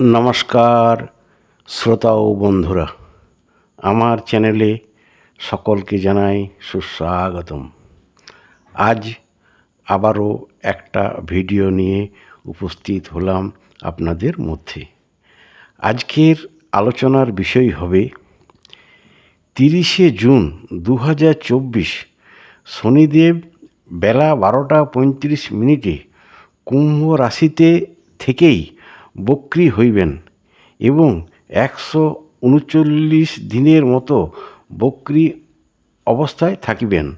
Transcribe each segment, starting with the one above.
নমস্কার, শ্রোতা ও বন্ধুরা। আমার চ্যানেলে সকলকে জানাই সুস্বাগতম। আজ আবারও একটা ভিডিও নিয়ে উপস্থিত হলাম আপনাদের মধ্যে। আজকের আলোচনার বিষয় হবে, তিরিশে জুন দু হাজার চব্বিশ, শনিদেব বেলা বারোটা পঁয়ত্রিশ মিনিটে কুম্ভ রাশিতে থেকেই বক্রী হইবেন এবং একশো উনচল্লিশ দিনের মতো বক্রী অবস্থায় থাকিবেন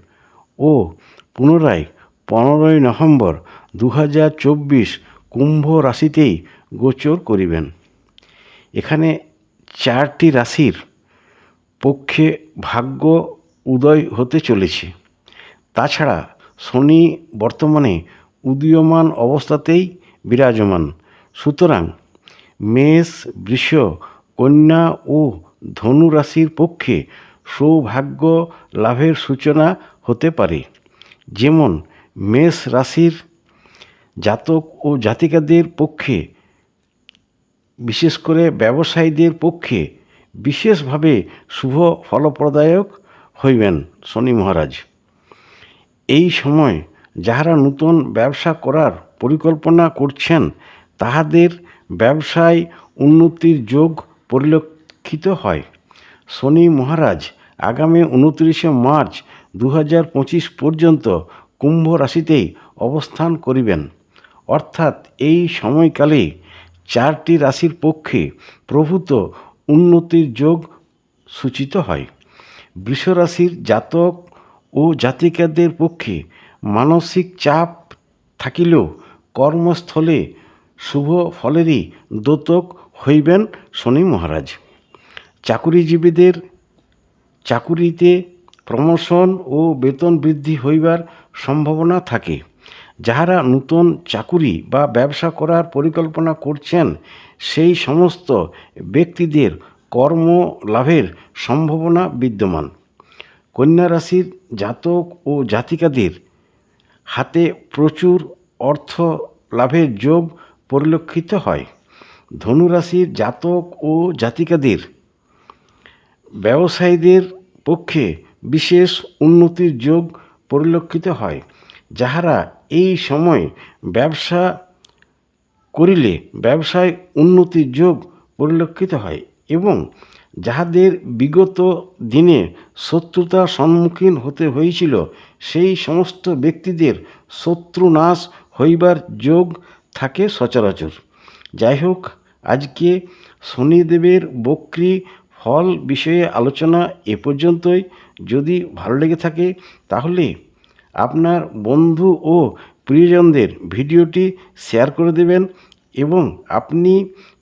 ও পুনরায় পনেরোই নভেম্বর দু হাজার চব্বিশ কুম্ভ রাশিতেই গোচর করিবেন। এখানে চারটি রাশির পক্ষে ভাগ্য উদয় হতে চলেছে। তাছাড়া শনি বর্তমানে উদীয়মান অবস্থাতেই বিরাজমান। সুতরাং মেষ, বৃষ, কন্যা ও ধনু রাশির পক্ষে সৌভাগ্য লাভের সূচনা হতে পারে। যেমন মেষ রাশির জাতক ও জাতিকাদের পক্ষে, বিশেষ করে ব্যবসায়ীদের পক্ষে বিশেষভাবে শুভ ফলপ্রদায়ক হইবেন শনি মহারাজ। এই সময় যাহারা নূতন ব্যবসা করার পরিকল্পনা করছেন তাহাদের ব্যবসায় উন্নতির যোগ পরিলক্ষিত হয়। শনি মহারাজ, আগামী উনত্রিশে মার্চ দু হাজার পঁচিশ পর্যন্ত কুম্ভ রাশিতেই অবস্থান করিবেন। অর্থাৎ এই সময়কালে চারটি রাশির পক্ষে প্রভূত উন্নতির যোগ সূচিত হয়। বৃষরাশির জাতক ও জাতিকাদের পক্ষে মানসিক চাপ থাকিলেও কর্মস্থলে শুভ ফলেরই দ্যোতক হইবেন শনি মহারাজ। চাকুরিজীবীদের চাকুরিতে প্রমোশন ও বেতন বৃদ্ধি হইবার সম্ভাবনা থাকে। যাহারা নূতন চাকুরি বা ব্যবসা করার পরিকল্পনা করছেন, সেই সমস্ত ব্যক্তিদের কর্ম লাভের সম্ভাবনা বিদ্যমান। কন্যা রাশির জাতক ও জাতিকাদের হাতে প্রচুর অর্থ লাভের যোগ পরিলক্ষিত হয়। ধনুরাশির জাতক ও জাতিকাদের ব্যবসায়ীদের পক্ষে বিশেষ উন্নতির যোগ পরিলক্ষিত হয়, যাহারা এই সময় ব্যবসা করিলে ব্যবসায় উন্নতির যোগ পরিলক্ষিত হয় এবং যাহাদের বিগত দিনে শত্রুতার সম্মুখীন হতে হয়েছিল, সেই সমস্ত ব্যক্তিদের শত্রু নাশ হইবার যোগ থাকে সচরাচর। যাই হোক, আজকে শনিদেবের বক্রি ফল বিষয়ে আলোচনা এ পর্যন্তই। যদি ভালো লেগে থাকে, তাহলে আপনার বন্ধু ও প্রিয়জনদের ভিডিওটি শেয়ার করে দেবেন এবং আপনি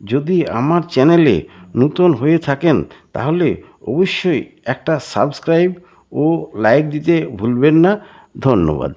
যদি আমার চ্যানেলে নতুন হয়ে থাকেন, তাহলে অবশ্যই একটা সাবস্ক্রাইব ও লাইক দিতে ভুলবেন না। ধন্যবাদ।